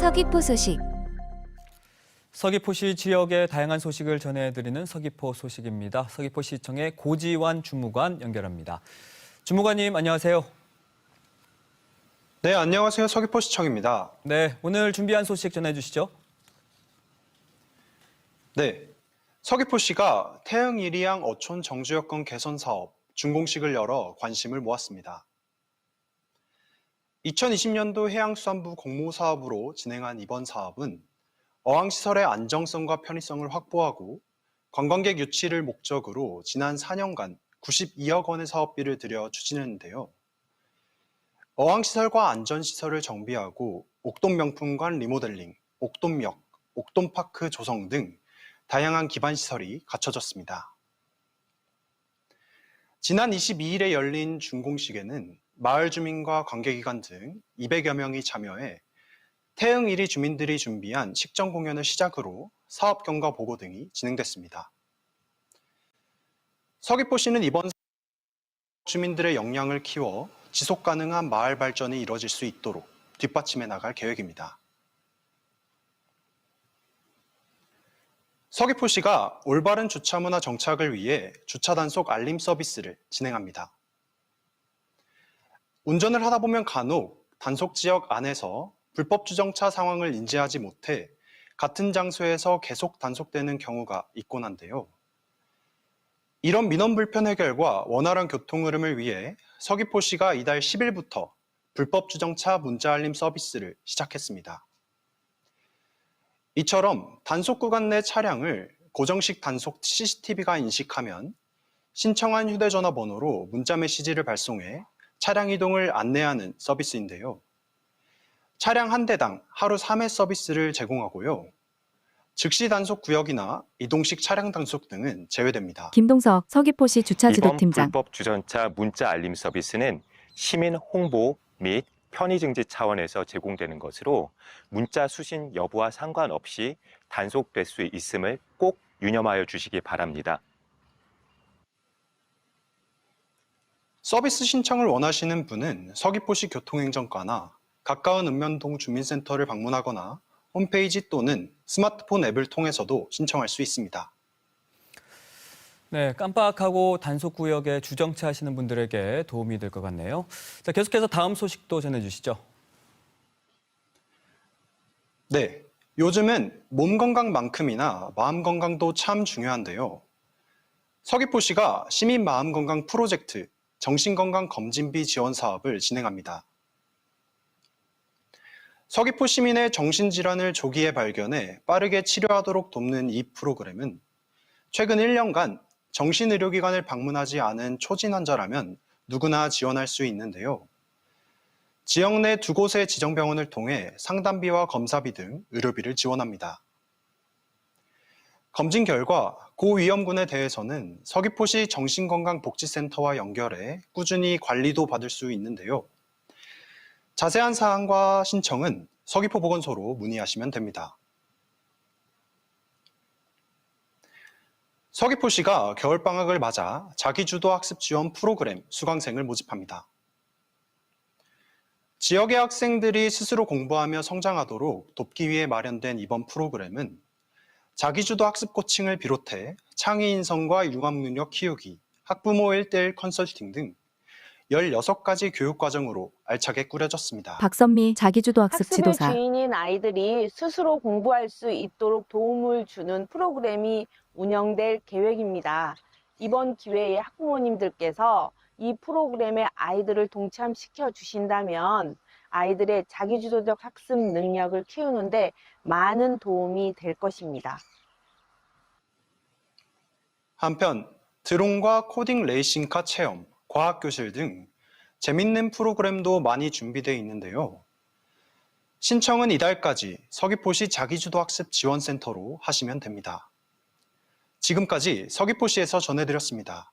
서귀포 소식 서귀포시 지역의 다양한 소식을 전해드리는 서귀포 소식입니다. 서귀포시청의 고지환 주무관 연결합니다. 주무관님 안녕하세요. 네, 안녕하세요. 서귀포시청입니다. 네, 오늘 준비한 소식 전해주시죠. 네, 서귀포시가 태흥 이리양 어촌 정주여건 개선 사업 준공식을 열어 관심을 모았습니다. 2020년도 해양수산부 공모사업으로 진행한 이번 사업은 어항시설의 안정성과 편의성을 확보하고 관광객 유치를 목적으로 지난 4년간 92억 원의 사업비를 들여 추진했는데요. 어항시설과 안전시설을 정비하고 옥돔 명품관 리모델링, 옥돔역, 옥돔파크 조성 등 다양한 기반 시설이 갖춰졌습니다. 지난 22일에 열린 준공식에는 마을 주민과 관계기관 등 200여 명이 참여해 태흥 1위 주민들이 준비한 식전 공연을 시작으로 사업 경과 보고 등이 진행됐습니다. 서귀포시는 이번 주민들의 역량을 키워 지속 가능한 마을 발전이 이뤄질 수 있도록 뒷받침해 나갈 계획입니다. 서귀포시가 올바른 주차 문화 정착을 위해 주차 단속 알림 서비스를 진행합니다. 운전을 하다 보면 간혹 단속 지역 안에서 불법 주정차 상황을 인지하지 못해 같은 장소에서 계속 단속되는 경우가 있곤 한데요. 이런 민원 불편 해결과 원활한 교통 흐름을 위해 서귀포시가 이달 10일부터 불법 주정차 문자 알림 서비스를 시작했습니다. 이처럼 단속 구간 내 차량을 고정식 단속 CCTV가 인식하면 신청한 휴대전화 번호로 문자 메시지를 발송해 차량 이동을 안내하는 서비스인데요. 차량 한 대당 하루 3회 서비스를 제공하고요. 즉시 단속 구역이나 이동식 차량 단속 등은 제외됩니다. 김동석 서귀포시 이번 주차지도팀장 불법 주전차 문자 알림 서비스는 시민 홍보 및 편의 증지 차원에서 제공되는 것으로 문자 수신 여부와 상관없이 단속될 수 있음을 꼭 유념하여 주시기 바랍니다. 서비스 신청을 원하시는 분은 서귀포시 교통행정과나 가까운 읍면동 주민센터를 방문하거나 홈페이지 또는 스마트폰 앱을 통해서도 신청할 수 있습니다. 네, 깜빡하고 단속 구역에 주정차 하시는 분들에게 도움이 될 것 같네요. 자, 계속해서 다음 소식도 전해 주시죠. 네, 요즘은 몸 건강만큼이나 마음 건강도 참 중요한데요. 서귀포시가 시민 마음 건강 프로젝트 정신건강 검진비 지원 사업을 진행합니다. 서귀포 시민의 정신질환을 조기에 발견해 빠르게 치료하도록 돕는 이 프로그램은 최근 1년간 정신의료기관을 방문하지 않은 초진 환자라면 누구나 지원할 수 있는데요. 지역 내 두 곳의 지정병원을 통해 상담비와 검사비 등 의료비를 지원합니다. 검진 결과 고위험군에 대해서는 서귀포시 정신건강복지센터와 연결해 꾸준히 관리도 받을 수 있는데요. 자세한 사항과 신청은 서귀포 보건소로 문의하시면 됩니다. 서귀포시가 겨울방학을 맞아 자기주도 학습 지원 프로그램 수강생을 모집합니다. 지역의 학생들이 스스로 공부하며 성장하도록 돕기 위해 마련된 이번 프로그램은 자기주도 학습 코칭을 비롯해 창의 인성과 융합 능력 키우기, 학부모 1대1 컨설팅 등 16가지 교육 과정으로 알차게 꾸려졌습니다. 박선미 자기주도 학습 학습의 지도사 주인인 아이들이 스스로 공부할 수 있도록 도움을 주는 프로그램이 운영될 계획입니다. 이번 기회에 학부모님들께서 이 프로그램에 아이들을 동참시켜 주신다면 아이들의 자기주도적 학습 능력을 키우는데 많은 도움이 될 것입니다. 한편 드론과 코딩 레이싱카 체험, 과학교실 등 재밌는 프로그램도 많이 준비되어 있는데요. 신청은 이달까지 서귀포시 자기주도 학습 지원센터로 하시면 됩니다. 지금까지 서귀포시에서 전해드렸습니다.